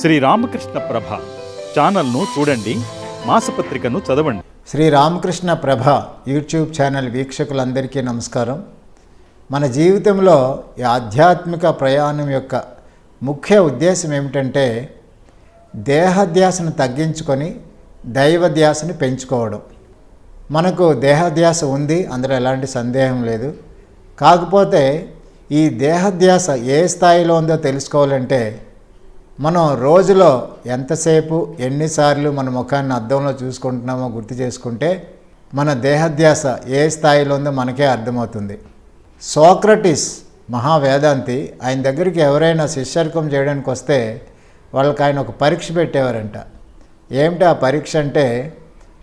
శ్రీ రామకృష్ణ ప్రభ ఛానల్ను చూడండి మాసపత్రికను చదవండి. శ్రీ రామకృష్ణ ప్రభ యూట్యూబ్ ఛానల్ వీక్షకులందరికీ నమస్కారం. మన జీవితంలో ఈ ఆధ్యాత్మిక ప్రయాణం యొక్క ముఖ్య ఉద్దేశం ఏమిటంటే దేహధ్యాసను తగ్గించుకొని దైవధ్యాసను పెంచుకోవడం. మనకు దేహధ్యాస ఉంది అందులో ఎలాంటి సందేహం లేదు. కాకపోతే ఈ దేహధ్యాస ఏ స్థాయిలో ఉందో తెలుసుకోవాలంటే మనం రోజులో ఎంతసేపు ఎన్నిసార్లు మన ముఖాన్ని అద్దంలో చూసుకుంటున్నామో గుర్తు చేసుకుంటే మన దేహధ్యాస ఏ స్థాయిలో ఉందో మనకే అర్థమవుతుంది. సోక్రటిస్ మహావేదాంతి ఆయన దగ్గరికి ఎవరైనా శిష్యర్కం చేయడానికి వస్తే వాళ్ళకి ఆయన ఒక పరీక్ష పెట్టేవారంట. ఏమిటి ఆ పరీక్ష అంటే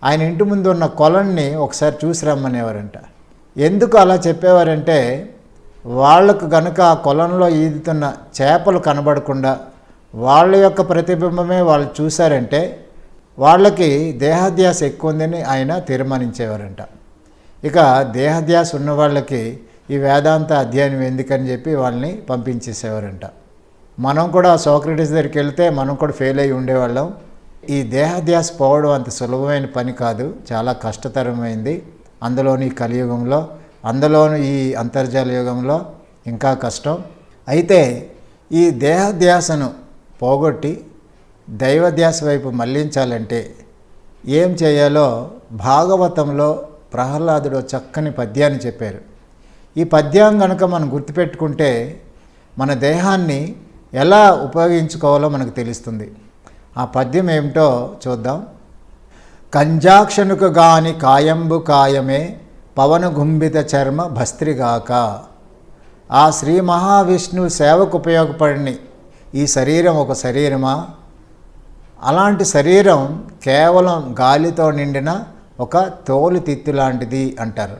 ఆయన ఇంటి ముందు ఉన్న కొలన్ని ఒకసారి చూసి రమ్మనేవారంట. ఎందుకు అలా చెప్పేవారంటే వాళ్ళకు గనుక ఆ కొలంలో ఈదుతున్న చేపలు కనబడకుండా వాళ్ళ యొక్క ప్రతిబింబమే వాళ్ళు చూశారంటే వాళ్ళకి దేహాధ్యాస ఎక్కువ ఉందని ఆయన తీర్మానించేవారంట. ఇక దేహాధ్యాస ఉన్న వాళ్ళకి ఈ వేదాంత అధ్యయనం ఎందుకని చెప్పి వాళ్ళని పంపించేసేవారంట. మనం కూడా సోక్రటీస్ దగ్గరికి వెళ్తే మనం కూడా ఫెయిల్ అయ్యి ఉండేవాళ్ళం. ఈ దేహాధ్యాస పోవడం అంత సులభమైన పని కాదు చాలా కష్టతరమైంది. అందులోని కలియుగంలో అందులోను ఈ అంతర్జాల యుగంలో ఇంకా కష్టం. అయితే ఈ దేహధ్యాసను పోగొట్టి దైవధ్యాస వైపు మళ్ళించాలంటే ఏం చేయాలో భాగవతంలో ప్రహ్లాదుడు చక్కని పద్యాన్ని చెప్పారు. ఈ పద్యం కనుక మనం గుర్తుపెట్టుకుంటే మన దేహాన్ని ఎలా ఉపయోగించుకోవాలో మనకు తెలుస్తుంది. ఆ పద్యం ఏమిటో చూద్దాం. కంజాక్షనుకు గాని కాయంబు కాయమే పవన గుంభిత చర్మ భస్త్రిగాక. ఆ శ్రీ మహావిష్ణువు సేవకు ఉపయోగపడిని ఈ శరీరం ఒక శరీరమా? అలాంటి శరీరం కేవలం గాలితో నిండిన ఒక తోలుతిత్తు లాంటిది అంటారు.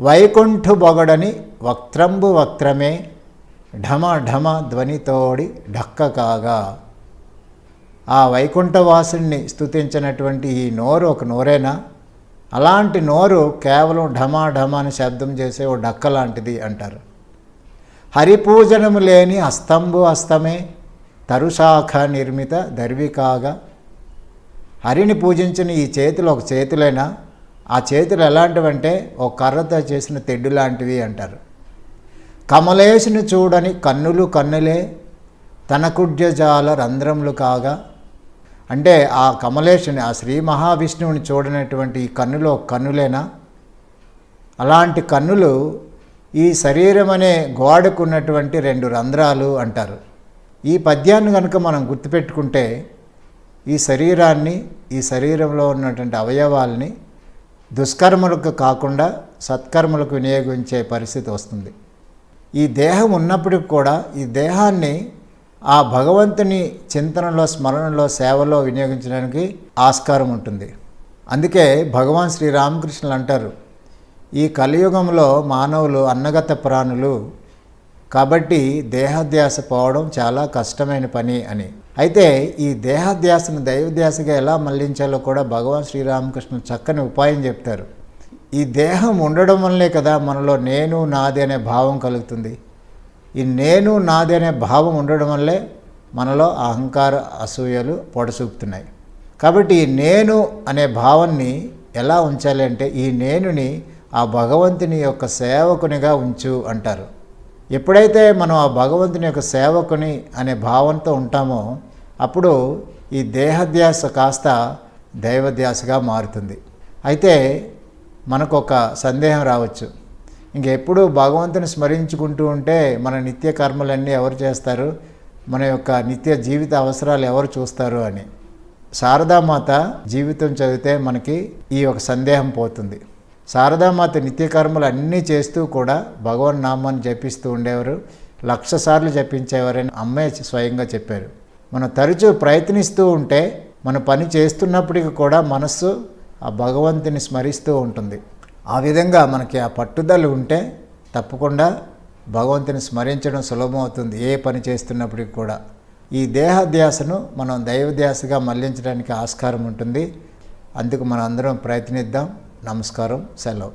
వైకుంఠు బొగడని వక్త్రంబు వక్త్రమే ఢమ ఢమ ధ్వనితోడి ఢక్క కాగా ఆ వైకుంఠవాసుని స్తుతించినటువంటి ఈ నోరు ఒక నోరేనా? అలాంటి నోరు కేవలం ఢమా ఢమా అని శబ్దం చేసే ఓ డక్క లాంటిది అంటారు. హరిపూజనము లేని అస్తంబు అస్తమే తరుశాఖ నిర్మిత దర్వికాగా హరిని పూజించిన ఈ చేతులు ఒక చేతులైనా? ఆ చేతులు ఎలాంటివంటే ఒక కర్రతో చేసిన తెడ్డు లాంటివి అంటారు. కమలేశుని చూడని కన్నులు కన్నులే తనకుడ్యజాల రంధ్రములు కాగా అంటే ఆ కమలేశుని ఆ శ్రీ మహావిష్ణువుని చూడనటువంటి ఈ కన్నులో కన్నులేనా? అలాంటి కన్నులు ఈ శరీరం అనే రెండు రంధ్రాలు అంటారు. ఈ పద్యాన్ని కనుక మనం గుర్తుపెట్టుకుంటే ఈ శరీరాన్ని ఈ శరీరంలో ఉన్నటువంటి అవయవాల్ని దుష్కర్మలకు కాకుండా సత్కర్మలకు వినియోగించే పరిస్థితి వస్తుంది. ఈ దేహం ఉన్నప్పటికి కూడా ఈ దేహాన్ని ఆ భగవంతుని చింతనలో స్మరణలో సేవలో వినియోగించడానికి ఆస్కారం ఉంటుంది. అందుకే భగవాన్ శ్రీరామకృష్ణులు అంటారు ఈ కలియుగంలో మానవులు అన్నగత ప్రాణులు కాబట్టి దేహధ్యాస పోవడం చాలా కష్టమైన పని అని. అయితే ఈ దేహధ్యాసను దైవధ్యాసగా ఎలా మళ్ళించాలో కూడా భగవాన్ శ్రీరామకృష్ణ చక్కని ఉపాయం చెప్తారు. ఈ దేహం ఉండడం వల్లే కదా మనలో నేను నాది అనే భావం కలుగుతుంది. ఈ నేను నాది అనే భావం ఉండడం వల్లే మనలో అహంకార అసూయలు పొడసూపుతున్నాయి. కాబట్టి ఈ నేను అనే భావాన్ని ఎలా ఉంచాలి అంటే ఈ నేనుని ఆ భగవంతుని యొక్క సేవకునిగా ఉంచు అంటారు. ఎప్పుడైతే మనం ఆ భగవంతుని యొక్క సేవకుని అనే భావంతో ఉంటామో అప్పుడు ఈ దేహధ్యాస కాస్త దైవధ్యాసగా మారుతుంది. అయితే మనకు ఒక సందేహం రావచ్చు. ఇంకెప్పుడు భగవంతుని స్మరించుకుంటూ ఉంటే మన నిత్య కర్మలన్నీ ఎవరు చేస్తారు? మన యొక్క నిత్య జీవిత అవసరాలు ఎవరు చూస్తారు అని. శారదామాత జీవితం చదివితే మనకి ఈ ఒక సందేహం పోతుంది. శారదామాత నిత్య కర్మలు అన్నీ చేస్తూ కూడా భగవన్ నామాన్ని జపిస్తూ ఉండేవారు. లక్ష సార్లు జపించేవారని అమ్మే స్వయంగా చెప్పారు. మనం తరచూ ప్రయత్నిస్తూ ఉంటే మన పని చేస్తున్నప్పటికీ కూడా మనస్సు ఆ భగవంతుని స్మరిస్తూ ఉంటుంది. ఆ విధంగా మనకి ఆ పట్టుదల ఉంటే తప్పకుండా భగవంతుని స్మరించడం సులభం అవుతుంది ఏ పని చేస్తున్నప్పటికి కూడా. ఈ దేహధ్యాసను మనం దైవధ్యాసగా మళ్ళించడానికి ఆస్కారం ఉంటుంది. అందుకు మనం అందరం ప్రయత్నిద్దాం. నమస్కారం సెలవు.